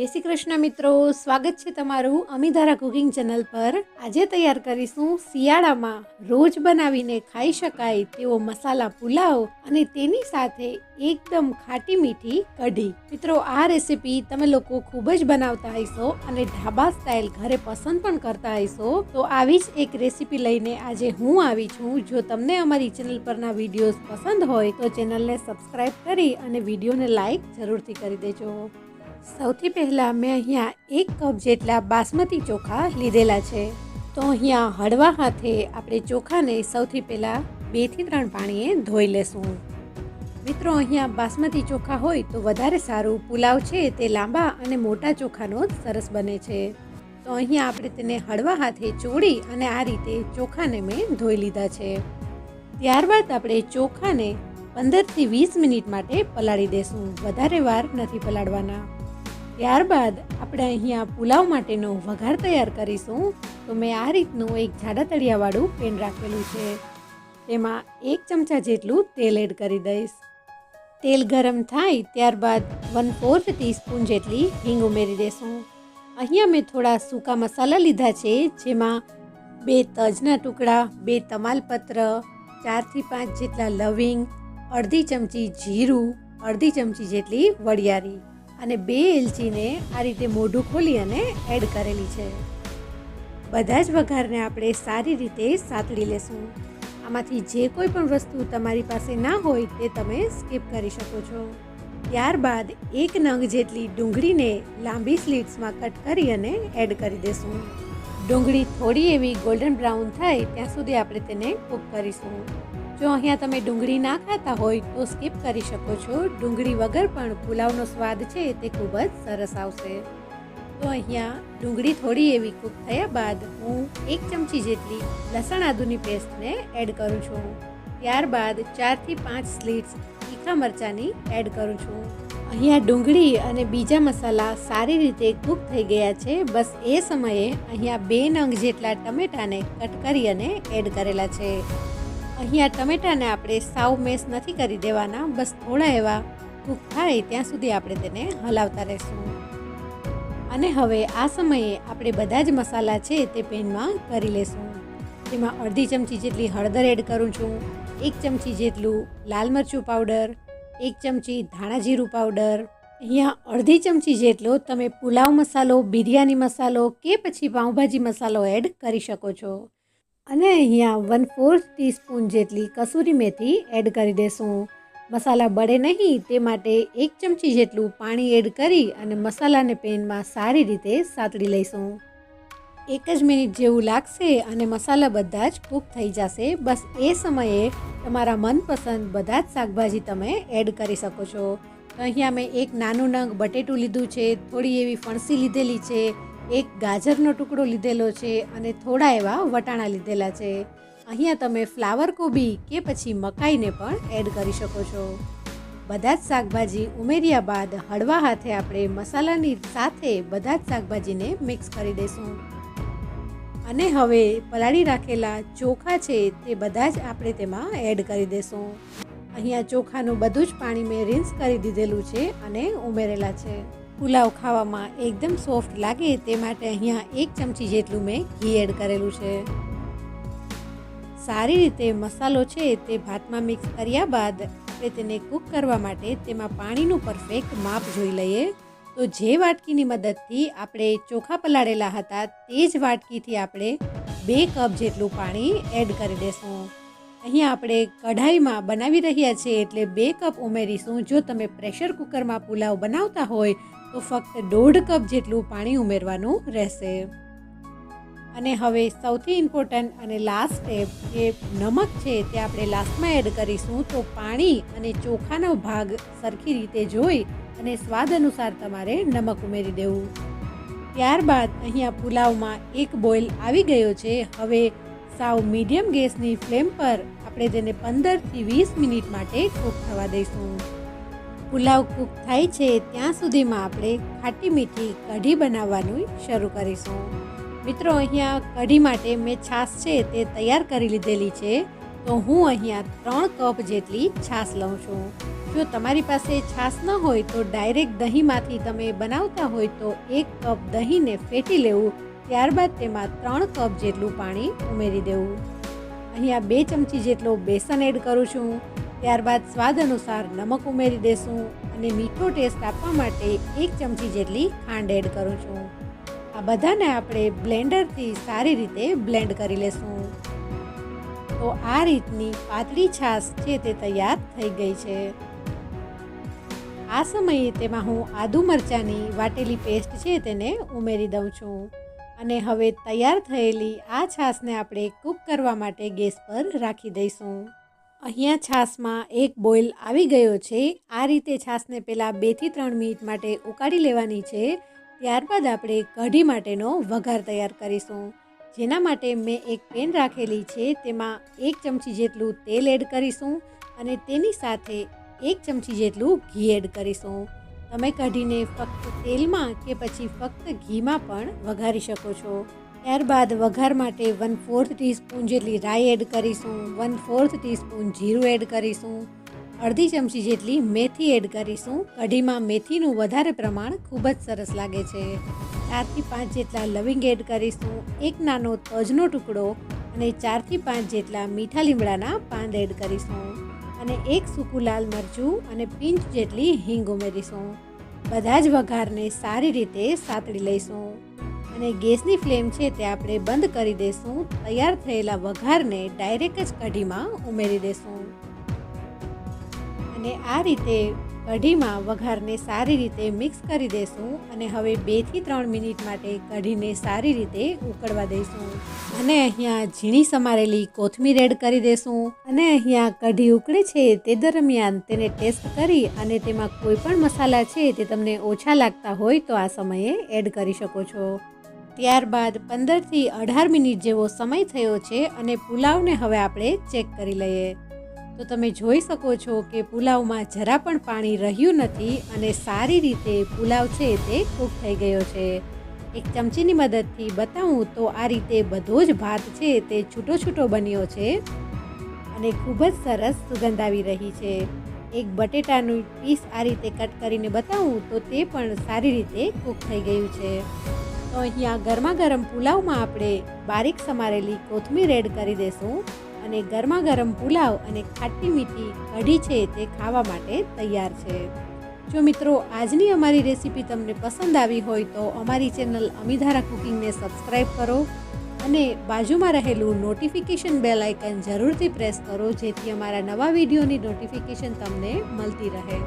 જય શ્રી કૃષ્ણ મિત્રો, સ્વાગત છે તમારું અમીધારા કુકિંગ ચેનલ પર. આજે તૈયાર કરીશું શિયાળામાં રોજ બનાવીને ખાઈ શકાય તેવો મસાલા પુલાવ અને તેની સાથે એકદમ ખાટી મીઠી કઢી. મિત્રો, આ રેસીપી તમે લોકો ખૂબ જ બનાવતા હશો અને ઢાબા સ્ટાઇલ ઘરે પસંદ પણ કરતા હશો. તો આવી જ એક રેસીપી લઈને આજે હું આવી છું. જો તમને અમારી ચેનલ પરના વિડીયોઝ પસંદ હોય તો ચેનલને સબસ્ક્રાઇબ કરી અને વિડીયોને લાઇક જરૂરથી કરી દેજો. સૌથી પહેલાં મેં અહીંયા એક કપ જેટલા બાસમતી ચોખા લીધેલા છે. તો અહીંયા હળવા હાથે આપણે ચોખાને સૌથી પહેલાં બેથી ત્રણ પાણીએ ધોઈ લેશું. મિત્રો, અહીંયા બાસમતી ચોખા હોય તો વધારે સારું. પુલાવ છે તે લાંબા અને મોટા ચોખાનો જ સરસ બને છે. તો અહીંયા આપણે તેને હળવા હાથે ચોળી અને આ રીતે ચોખાને મેં ધોઈ લીધા છે. ત્યારબાદ આપણે ચોખાને પંદરથી વીસ મિનિટ માટે પલાળી દેશું. વધારે વાર નથી પલાળવાના. ત્યારબાદ આપણે અહીંયા પુલાવ માટેનો વઘાર તૈયાર કરીશું. તો મેં આ રીતનું એક જાડા તળિયાવાળું પેન રાખેલું છે. તેમાં એક ચમચા જેટલું તેલ એડ કરી દઈશ. તેલ ગરમ થાય ત્યારબાદ વન ફોર્થ ટીસ્પૂન જેટલી હિંગ ઉમેરી દેશું. અહીંયા મેં થોડા સૂકા મસાલા લીધા છે, જેમાં બે તજના ટુકડા, બે તમાલપત્ર ચારથી પાંચ જેટલા લવિંગ, અડધી ચમચી જીરું, અડધી ચમચી જેટલી વડિયારી અને બે એલચીને આ રીતે મોઢું ખોલી અને એડ કરેલી છે. બધા જ વઘારને આપણે સારી રીતે સાતળી લેશું. આમાંથી જે કોઈ પણ વસ્તુ તમારી પાસે ના હોય તે તમે સ્કીપ કરી શકો છો. ત્યારબાદ એક નંગ જેટલી ડુંગળીને લાંબી સ્લીવ્સમાં કટ કરી અને એડ કરી દેશું. ડુંગળી થોડી એવી ગોલ્ડન બ્રાઉન થાય ત્યાં સુધી આપણે તેને કૂક કરીશું. જો અહીંયા તમે ડુંગળી ના ખાતા હોય તો સ્કીપ કરી શકો છો. ડુંગળી વગર પણ પુલાવનો સ્વાદ છે તે ખૂબ જ સરસ આવશે. તો અહીંયા ડુંગળી થોડી એવી કૂક થયા બાદ હું એક ચમચી જેટલી લસણ આદુની પેસ્ટને એડ કરું છું. ત્યારબાદ ચારથી પાંચ સ્લીટ્સ તીખા મરચાંની એડ કરું છું. અહીંયા ડુંગળી અને બીજા મસાલા સારી રીતે કૂક થઈ ગયા છે. બસ એ સમયે અહીંયા બે નંગ જેટલા ટમેટાને કટ કરી અને એડ કરેલા છે. અહીંયા ટમેટાને આપણે સાવ મેસ નથી કરી દેવાના, બસ થોડા એવા કૂક થાય ત્યાં સુધી આપણે તેને હલાવતા રહેશું. અને હવે આ સમયે આપણે બધા જ મસાલા છે તે પેનમાં કરી લેશું. તેમાં અડધી ચમચી જેટલી હળદર એડ કરું છું, એક ચમચી જેટલું લાલ મરચું પાવડર, એક ચમચી ધાણા જીરું પાવડર. અહીંયા અડધી ચમચી જેટલો તમે પુલાવ મસાલો, બિરયાની મસાલો કે પછી પાઉંભાજી મસાલો એડ કરી શકો છો. અને અહીંયા વન ફોર્થ ટીસ્પૂન જેટલી કસૂરી મેથી એડ કરી દેશું. મસાલા બળે નહીં, તે માટે એક ચમચી જેટલું પાણી એડ કરી અને મસાલાને પેનમાં સારી રીતે સાતળી લઈશું. એક જ મિનિટ જેવું લાગશે અને મસાલા બધા જ કૂક થઈ જશે. બસ એ સમયે તમારા મનપસંદ બધા જ શાકભાજી તમે એડ કરી શકો છો. અહીંયા મેં એક નાનું નંગ બટેટું લીધું છે, થોડી એવી ફણસી લીધેલી છે એક ગાજરનો ટુકડો લીધેલો છે અને થોડા એવા વટાણા લીધેલા છે. અહીંયા તમે ફ્લાવર કોબી કે પછી મકાઈને પણ એડ કરી શકો છો. બધા જ શાકભાજી ઉમેર્યા બાદ હળવા હાથે આપણે મસાલાની સાથે બધા જ શાકભાજીને મિક્સ કરી દઈશું અને હવે પલાળી રાખેલા ચોખા છે તે બધા જ આપણે તેમાં એડ કરી દઈશું અહીંયા ચોખાનું બધું જ પાણી મેં રિન્સ કરી દીધેલું છે અને ઉમેરેલા છે. પુલાવ ખાવામાં એકદમ સોફ્ટ લાગે તે માટે અહીંયા એક ચમચી જેટલું મેં ઘી એડ કરેલું છે. સારી રીતે મસાલો છે તે ભાતમાં મિક્સ કર્યા બાદ આપણે તેને કૂક કરવા માટે તેમાં પાણીનું પરફેક્ટ માપ જોઈ લઈએ. તો જે વાટકીની મદદથી આપણે ચોખા પલાળેલા હતા તે જ વાટકીથી આપણે બે કપ જેટલું પાણી એડ કરી દેશું. અહીંયા આપણે કઢાઈમાં બનાવી રહ્યા છીએ એટલે બે કપ ઉમેરીશું. જો તમે પ્રેશર કુકરમાં પુલાવ બનાવતા હોય, તો ફક્ત દોઢ કપ જેટલું પાણી ઉમેરવાનું રહેશે. અને હવે સૌથી ઇમ્પોર્ટન્ટ અને લાસ્ટ સ્ટેપ જે નમક છે, તે આપણે લાસ્ટમાં એડ કરીશું. તો પાણી અને ચોખાનો ભાગ સરખી રીતે જોઈ અને સ્વાદ અનુસાર તમારે નમક ઉમેરી દેવું. ત્યારબાદ અહીંયા પુલાવમાં એક બોઇલ આવી ગયો છે. હવે સાવ મીડિયમ ગેસની ફ્લેમ પર આપણે તેને પંદરથી વીસ મિનિટ માટે કૂક થવા દઈશું. પુલાવ કૂક થાય છે ત્યાં સુધીમાં આપણે ખાટી મીઠી કઢી બનાવવાનું શરૂ કરીશું. મિત્રો, અહીંયા કઢી માટે મેં છાશ છે તે તૈયાર કરી લીધેલી છે, તો હું અહીંયા ત્રણ કપ જેટલી છાશ લઉં છું. જો તમારી પાસે છાશ ન હોય તો ડાયરેક્ટ દહીંમાંથી તમે બનાવતા હોય તો એક કપ દહીંને ફેટી લેવું ત્યારબાદ તેમાં ત્રણ કપ જેટલું પાણી ઉમેરી દેવું. અહીંયા બે ચમચી જેટલો બેસન એડ કરું છું. ત્યારબાદ સ્વાદ અનુસાર નમક ઉમેરી દેશું અને મીઠો ટેસ્ટ આપવા માટે એક ચમચી જેટલી ખાંડ એડ કરું છું. આ બધાને આપણે બ્લેન્ડરથી સારી રીતે બ્લેન્ડ કરી લેશું. તો આ રીતની પાતળી છાશ છે તે તૈયાર થઈ ગઈ છે. આ સમયે તેમાં હું આદુ મરચાંની વાટેલી પેસ્ટ છે તેને ઉમેરી દઉં છું. અને હવે તૈયાર થયેલી આ છાશને આપણે કૂક કરવા માટે ગેસ પર રાખી દઈશું. અહીંયા છાશમાં એક બોઇલ આવી ગયો છે. આ રીતે છાશને પહેલાં બેથી ત્રણ મિનિટ માટે ઉકાળી લેવાની છે. ત્યારબાદ આપણે કઢી માટેનો વઘાર તૈયાર કરીશું. જેના માટે મેં એક પેન રાખેલી છે. તેમાં એક ચમચી જેટલું તેલ એડ કરીશું અને તેની સાથે એક ચમચી જેટલું ઘી એડ કરીશું. તમે કઢીને ફક્ત તેલમાં કે પછી ફક્ત ઘીમાં પણ વઘારી શકો છો. ત્યારબાદ વઘાર માટે વન ફોર્થ ટીસ્પૂન જેટલી રાઈ એડ કરીશું વન ફોર્થ ટીસ્પૂન જીરું એડ કરીશું, અડધી ચમચી જેટલી મેથી એડ કરીશું. કઢીમાં મેથીનું વધારે પ્રમાણ ખૂબ જ સરસ લાગે છે. ચારથી પાંચ જેટલા લવિંગ એડ કરીશું, એક નાનો તજનો ટુકડો અને ચારથી પાંચ જેટલા મીઠા લીમડાના પાન એડ કરીશું. અને એક સૂકું લાલ મરચું અને પિંચ જેટલી હિંગ ઉમેરીશું. બધા જ વઘારને સારી રીતે સાતળી લઈશું. અને ગેસની ફ્લેમ છે તે આપણે બંધ કરી દઈશું તૈયાર થયેલા વઘારને ડાયરેક્ટ જ કઢીમાં ઉમેરી દઈશું અને આ રીતે કઢીમાં વઘારને સારી રીતે મિક્સ કરી દઈશું અને હવે બેથી ત્રણ મિનિટ માટે કઢીને સારી રીતે ઉકળવા દઈશું. અને અહીંયા ઝીણી સમારેલી કોથમીર એડ કરી દઈશું અને અહીંયા કઢી ઉકળે છે તે દરમિયાન તેને ટેસ્ટ કરી અને તેમાં કોઈ પણ મસાલા છે તે તમને ઓછા લાગતા હોય તો આ સમયે એડ કરી શકો છો. ત્યારબાદ પંદરથી અઢાર મિનિટ જેવો સમય થયો છે અને પુલાવને હવે આપણે ચેક કરી લઈએ. તો તમે જોઈ શકો છો કે પુલાવમાં જરા પણ પાણી રહ્યું નથી અને સારી રીતે પુલાવ છે તે કૂક થઈ ગયો છે. એક ચમચીની મદદથી બતાવું તો આ રીતે બધો જ ભાત છે તે છૂટો છૂટો બન્યો છે અને ખૂબ જ સરસ સુગંધ આવી રહી છે. એક બટેટાનું પીસ આ રીતે કટ કરીને બતાવું તો તે પણ સારી રીતે કૂક થઈ ગયું છે. તો અહીંયા ગરમા ગરમ પુલાવમાં આપણે બારીક સમારેલી કોથમીર એડ કરી દઈશું અને ગરમા ગરમ પુલાવ અને ખાટી મીઠી કઢી છે તે ખાવા માટે તૈયાર છે. જો મિત્રો, આજની અમારી રેસીપી તમને પસંદ આવી હોય તો અમારી ચેનલ અમીધારા કુકિંગને સબસ્ક્રાઈબ કરો અને બાજુમાં રહેલું નોટિફિકેશન બેલ આઇકન જરૂરથી પ્રેસ કરો જેથી અમારા નવા વિડીયોની નોટિફિકેશન તમને મળતી રહે.